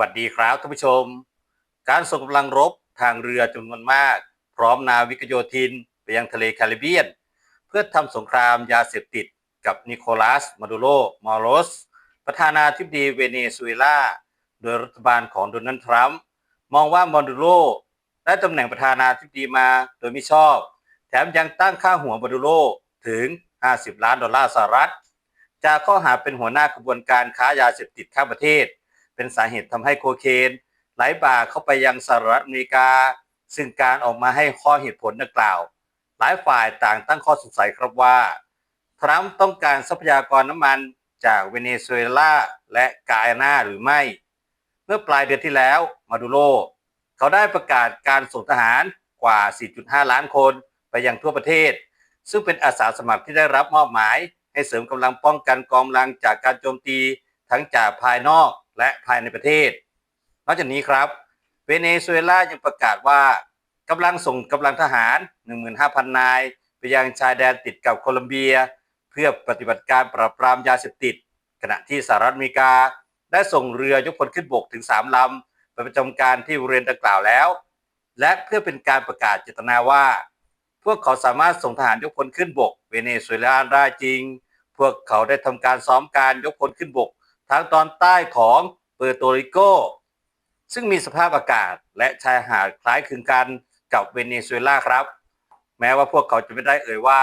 วัสดีครับท่านผู้ชม การส่งกำลังรบทางเรือจำนวนมาก พร้อมนาวิกโยธินไปยังทะเลแคริบเบียน เพื่อทำสงครามยาเสพติดกับนิโคลัส มาดูโรมอรส ประธานาธิบดีเวเนซุเอลา โดยรัฐบาลของโดนัลด์ทรัมป์มองว่ามาดูโรได้ตำแหน่งประธานาธิบดีมาโดยไม่ชอบ แถมยังตั้งค่าหัวมาดูโรถึง 50 ล้านดอลลาร์สหรัฐ จากข้อหาเป็นหัวหน้ากระบวนการค้ายาเสพติดข้ามประเทศ เป็นสาเหตุทำให้โคเคนไหลบ่าเข้าไปยังสหรัฐอเมริกา ซึ่งการออกมาให้ข้อเหตุผลดังกล่าว หลายฝ่ายต่างตั้งข้อสงสัยครับว่า ทรัมป์ต้องการทรัพยากรน้ำมันจากเวเนซุเอลาและกาอานาหรือไม่ เมื่อปลายเดือนที่แล้วมาดูโรเขาได้ประกาศการส่งทหารกว่า 4.5 ล้านคนไปยังทั่วประเทศ ซึ่งเป็นอาสาสมัครที่ได้รับมอบหมาย ให้เสริมกำลังป้องกันกองกำลังจากการโจมตีทั้งจากภายนอก และภายในประเทศ นอกจากนี้ครับ เวเนซุเอลายังประกาศว่ากำลังส่งกำลังทหาร 15,000 นาย ไปยังชายแดนติดกับโคลอมเบีย เพื่อปฏิบัติการปราบปรามยาเสพติด ขณะที่สหรัฐอเมริกา ได้ส่งเรือยกพลขึ้นบกถึง 3 ลำไปประจำการที่บริเวณดังกล่าวแล้ว และเพื่อเป็นการประกาศเจตนาว่า พวกเขาสามารถส่งทหารยกพลขึ้นบก เวเนซุเอลาได้จริง พวกเขาได้ทำการซ้อมการยกพลขึ้นบก ทางตอนใต้ของเปอร์โตริโก ซึ่งมีสภาพอากาศและชายหาดคล้ายคลึงกันกับเวเนซุเอลาครับ แม้ว่าพวกเขาจะไม่ได้เอ่ยว่า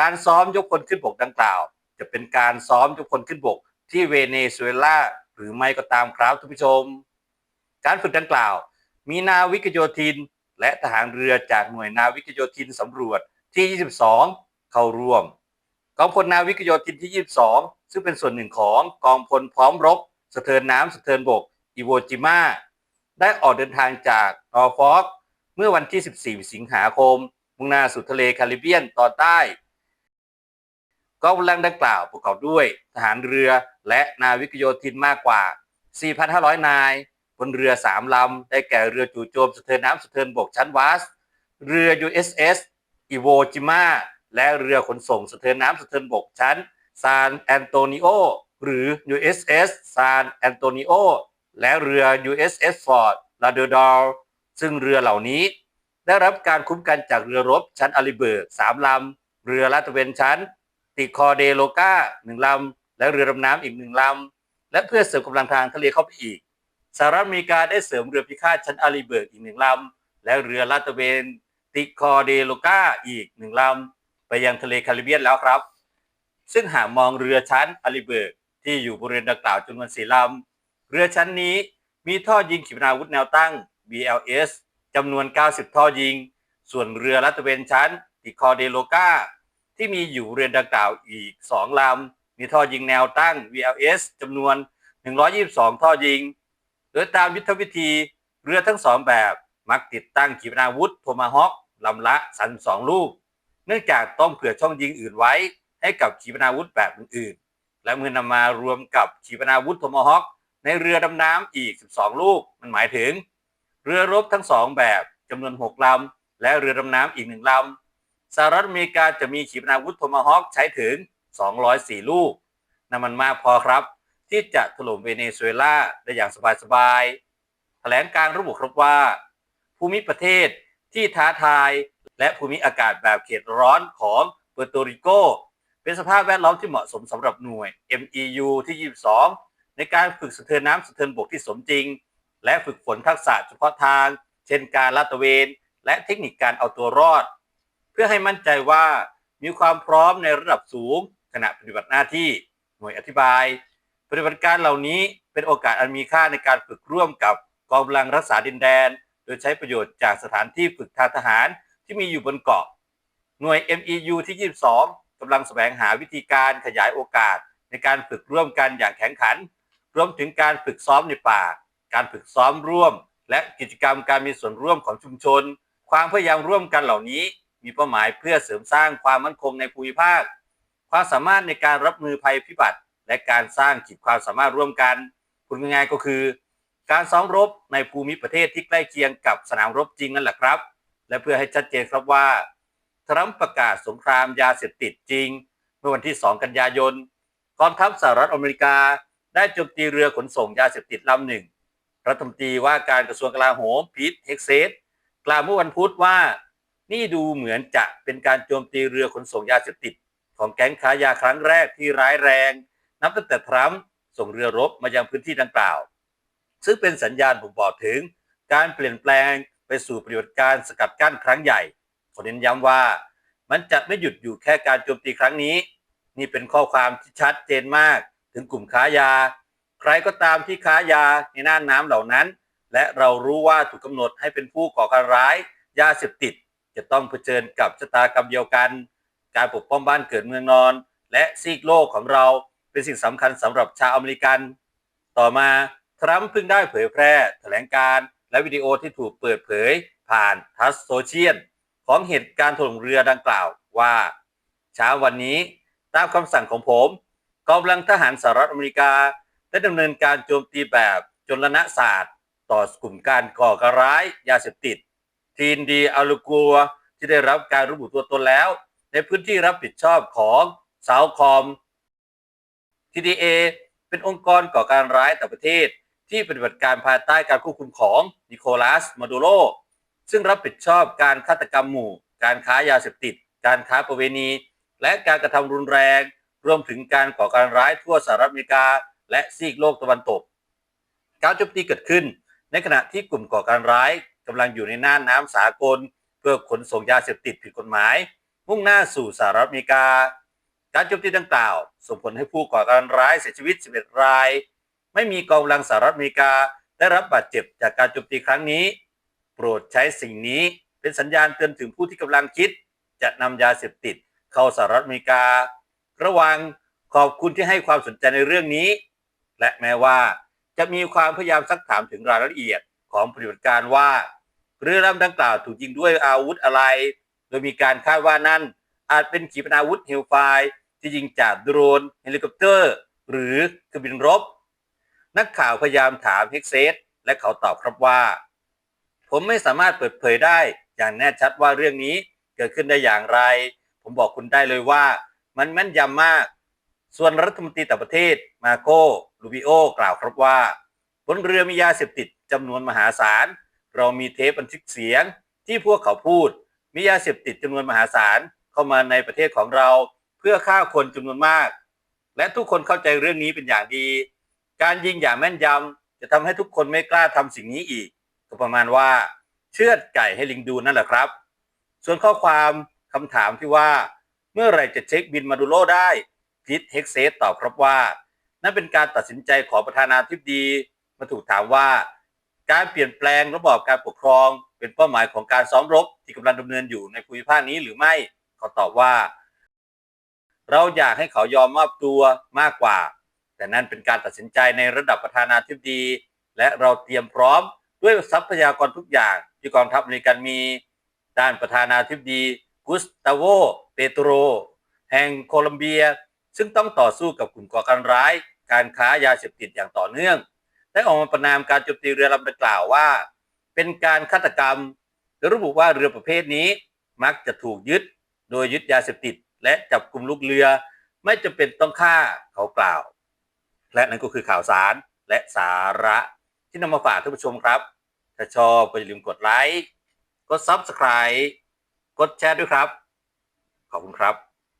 การซ้อมยกพลขึ้นบกดังกล่าว จะเป็นการซ้อมยกพลขึ้นบกที่เวเนซุเอลาหรือไม่ก็ตามครับท่านผู้ชม การฝึกดังกล่าว มีนาวิกโยธิน และทหารเรือจากหน่วยนาวิกโยธินสำรวจที่ 22 เข้าร่วม กองพลนาวิกโยธินที่ 22 ซึ่งเป็นส่วนหนึ่งของกองพลพร้อมรบสะเทินน้ำสะเทินบกอิโวจิมาได้ออกเดินทางจากนอร์ฟอกเมื่อวันที่ 14 สิงหาคม มุ่งหน้าสู่ทะเลแคริบเบียนตอนใต้กองกำลังดังกล่าวประกอบด้วย ทหารเรือและนาวิกโยธินมากกว่า 4,500 นาย บนเรือ 3 ลำ ได้แก่เรือจู่โจมสะเทินน้ำสะเทินบกชั้นวาส เรือ USS อิโวจิมา และเรือขนส่งสะเทินน้ำสะเทินบกชั้นซานแอนโตนิโอหรือ USS ซานแอนโตนิโอและเรือ USS Fort Lauderdale ซึ่งเรือเหล่านี้ได้รับการคุ้มกันจากเรือรบชั้นอาริเบิร์กสามลำ เรือลาดตระเวนชั้น ติคอเดโลกาหนึ่งลำ และเรือดำน้ำอีกหนึ่งลำ และเพื่อเสริมกำลังทางทะเลเข้าไปอีกสหรัฐอเมริกาได้เสริมเรือพิฆาตชั้นอาริเบิร์กอีกหนึ่งลำ และเรือลาดตระเวนติคอเดโลกาอีกหนึ่งลำ ไปยังทะเลแคริบเบียนแล้วครับ ซึ่งหากมองเรือชั้นอาริเบิร์กที่อยู่บริเวณดังกล่าวจำนวนสี่ลำ เรือชั้นนี้มีท่อยิงขีปนาวุธแนวตั้ง BLS จำนวน 90 ท่อยิง ส่วนเรือลาดตเวนชั้นติคอเดโลกาที่มีอยู่เรือนดังกล่าวอีก 2 ลำ มีท่อยิงแนวตั้ง VLS จำนวน 122 ท่อยิง โดยตามยุทธวิธีเรือทั้งสองแบบมักติดตั้งขีปนาวุธโทมาฮอคลำละ 32 ลูก นื่องจากต้องเผื่อช่องยิงอื่นไว้ ให้กับขีปนาวุธแบบอื่นๆ และเมื่อนำมารวมกับขีปนาวุธโทมฮอคในเรือดำน้ำอีก 12 ลูก มันหมายถึง เรือรบทั้งสองแบบจำนวน 6 ลำ และเรือดำน้ำอีกหนึ่งลำสหรัฐอเมริกาจะมีขีปนาวุธโทมฮอคใช้ถึง 204 ลูกนั่นมันมากพอครับ ที่จะถล่มเวเนซุเอลาได้อย่างสบายๆแถลงการระบุครับว่า ภูมิประเทศที่ท้าทาย และภูมิอากาศแบบเขตร้อนของเปอร์โตริโก เป็นสภาพแวดล้อมที่เหมาะสมสำหรับหน่วย MEU ที่ 22 ในการฝึกสะเทินน้ำสะเทินบกที่สมจริง และฝึกฝนทักษะเฉพาะทาง เช่นการลาดตระเวน และเทคนิคการเอาตัวรอด เพื่อให้มั่นใจว่ามีความพร้อมในระดับสูง ขณะปฏิบัติหน้าที่หน่วยอธิบาย ปฏิบัติการเหล่านี้เป็นโอกาสอันมีค่าในการฝึกร่วมกับกองกำลังรักษาดินแดน โดยใช้ประโยชน์จากสถานที่ฝึกทางทหาร ที่มีอยู่บนเกาะ หน่วย MEU ที่ 22กำลังแสวงหาวิธีการขยายโอกาส ในการฝึกร่วมกันอย่างแข็งขัน รวมถึงการฝึกซ้อมในป่า การฝึกซ้อมร่วม และกิจกรรมการมีส่วนร่วมของชุมชน ความพยายามร่วมกันเหล่านี้ มีเป้าหมายเพื่อเสริมสร้างความมั่นคงในภูมิภาค ความสามารถในการรับมือภัยพิบัติ และการสร้างขีดความสามารถร่วมกันพูดง่ายๆก็คือ การซ้อมรบในภูมิประเทศที่ใกล้เคียงกับสนามรบจริงนั่นแหละครับ และเพื่อให้ชัดเจนครับว่า ทรัมป์ประกาศสงครามยาเสพติดจริง เมื่อวันที่ 2 กันยายนกองทัพสหรัฐอเมริกาได้โจมตีเรือขนส่งยาเสพติดลำหนึ่ง รัฐมนตรีว่าการกระทรวงกลาโหมพีทเฮกเซตกล่าวเมื่อวันพุธว่า นี่ดูเหมือนจะเป็นการโจมตีเรือขนส่งยาเสพติด ของแก๊งค้ายาครั้งแรกที่ร้ายแรง นับตั้งแต่ทรัมป์ส่งเรือรบมายังพื้นที่ดังกล่าว ซึ่งเป็นสัญญาณบ่งบอกถึงการเปลี่ยนแปลง ไปสู่ปฏิบัติการสกัดกั้นครั้งใหญ่ขอเน้นย้ำว่ามันจะไม่หยุดอยู่แค่การโจมตีครั้งนี้ นี่เป็นข้อความที่ชัดเจนมากถึงกลุ่มค้ายา ใครก็ตามที่ค้ายาในน่านน้ำเหล่านั้น และเรารู้ว่าถูกกำหนดให้เป็นผู้ก่อการร้าย ยาเสพติด จะต้องเผชิญกับชะตากรรมเดียวกัน การปกป้องบ้านเกิดเมืองนอน และซีกโลกของเราเป็นสิ่งสำคัญสำหรับชาวอเมริกัน ต่อมาทรัมป์เพิ่งได้เผยแพร่แถลงการ และวิดีโอที่ถูกเปิดเผยผ่านทัสโซเชียลของเหตุการณ์ถล่มเรือดังกล่าวว่าเช้าวันนี้ตามคำสั่งของผมกองกำลังทหารสหรัฐอเมริกาได้ดำเนินการโจมตีแบบจนศาสตร์ต่อกลุ่มการก่อการร้ายยาเสพติด ทีนดีอาลูกัวที่ได้รับการระบุตัวตนแล้ว ในพื้นที่รับผิดชอบของเซาคอม TDA เป็นองค์กรก่อการร้ายต่างประเทศ ที่ปฏิบัติการภายใต้การควบคุมของนิโคลัสมาดูโรซึ่งรับผิดชอบการฆาตกรรมหมู่ การค้ายาเสพติด การค้าประเวณี และการกระทำรุนแรง รวมถึงการก่อการร้ายทั่วสหรัฐอเมริกา และซีกโลกตะวันตก การโจมตีเกิดขึ้น ในขณะที่กลุ่มก่อการร้ายกำลังอยู่ในน่านน้ำสากล เพื่อขนส่งยาเสพติดผิดกฎหมาย มุ่งหน้าสู่สหรัฐอเมริกา การโจมตีดังกล่าว ส่งผลให้ผู้ก่อการร้ายเสียชีวิต 11 ราย ไม่มีกองกำลังสหรัฐอเมริกาได้รับบาดเจ็บจากการโจมตีครั้งนี้ โปรดใช้สิ่งนี้เป็นสัญญาณเตือนถึงผู้ที่กำลังคิด จะนำยาเสพติดเข้าสหรัฐอเมริกา ระวังขอบคุณที่ให้ความสนใจในเรื่องนี้ และแม้ว่าจะมีความพยายามซักถามถึงรายละเอียดของปฏิบัติการว่า เรือลำดังกล่าวถูกยิงด้วยอาวุธอะไร โดยมีการคาดว่านั่น อาจเป็นขีปนาวุธเฮลไฟที่ยิงจากโดรนเฮลิคอปเตอร์ หรือเครื่องบินรบ นักข่าวพยายามถามเฮกเซสและเขาตอบครับว่า ผมไม่สามารถเปิดเผยได้อย่างแน่ชัดว่าเรื่องนี้เกิดขึ้นได้อย่างไร ผมบอกคุณได้เลยว่ามันแม่นยำมาก ส่วนรัฐมนตรีต่างประเทศมาโกลูบิโอกล่าวครับว่า บนเรือมียาเสพติดจำนวนมหาศาล เรามีเทปบันทึกเสียงที่พวกเขาพูด มียาเสพติดจำนวนมหาศาลเข้ามาในประเทศของเรา เพื่อฆ่าคนจำนวนมาก และทุกคนเข้าใจเรื่องนี้เป็นอย่างดี การยิงอย่างแม่นยำจะทำให้ทุกคนไม่กล้าทำสิ่งนี้อีก ก็ประมาณว่า เชือดไก่ให้ลิงดูนั่นแหละครับ ส่วนข้อความคำถามที่ว่า เมื่อไรจะเช็คบินมาดูโลได้พีทเฮกเซตตอบครับว่า นั่นเป็นการตัดสินใจของประธานาธิบดี มาถูกถามว่า การเปลี่ยนแปลงระบอบการปกครอง เป็นเป้าหมายของการซ้อมรบที่กำลังดำเนินอยู่ในภูมิภาคนี้หรือไม่เขาตอบว่า เราอยากให้เขายอมมอบตัวมากกว่า แต่นั่นเป็นการตัดสินใจในระดับประธานาธิบดี และเราเตรียมพร้อมด้วยทรัพยากรทุกอย่าง ที่กองทัพอเมริกันมีด้านประธานาธิบดีกุสตาโวเปโตร แห่งโคลัมเบีย ซึ่งต้องต่อสู้กับกลุ่มก่อการร้าย การค้ายาเสพติดอย่างต่อเนื่อง ได้ออกมาประนามการโจมตีเรือลำดังกล่าวว่า เป็นการฆาตกรรมและระบุว่าเรือประเภทนี้มักจะถูกยึด โดยยึดยาเสพติด และจับกลุ่มลูกเรือ ไม่จำเป็นต้องฆ่าเขากล่าว และนั่นก็คือข่าวสารและสาระที่นำมาฝากท่านผู้ชมครับ ถ้าชอบก็อย่าลืมกดไลค์ กด Subscribe กดแชร์ด้วยครับ ขอบคุณครับ